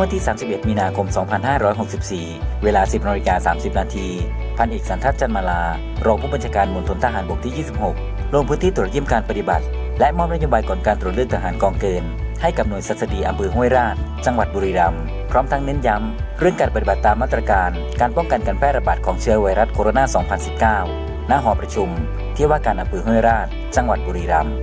วันที่ 31 มีนาคม 2564 เวลา 10นาฬิกา30 นาที พันเอกสันทัศน์จันมาลา รองผู้บัญชาการมณฑลทหารบกที่ 26 ลงพื้นที่ตรวจเยี่ยมการปฏิบัติ และมอบนโยบายก่อนการตรวจเลือกทหารกองเกิน ให้กับหน่วยสัสดีอำเภอห้วยราช จังหวัดบุรีรัมย์ พร้อมทั้งเน้นย้ำ เรื่องการปฏิบัติตามมาตรการ การป้องกันการแพร่ระบาดของเชื้อไวรัสโคโรนา 2019 ณ หอประชุม ที่ว่าการอำเภอห้วยราช จังหวัดบุรีรัมย์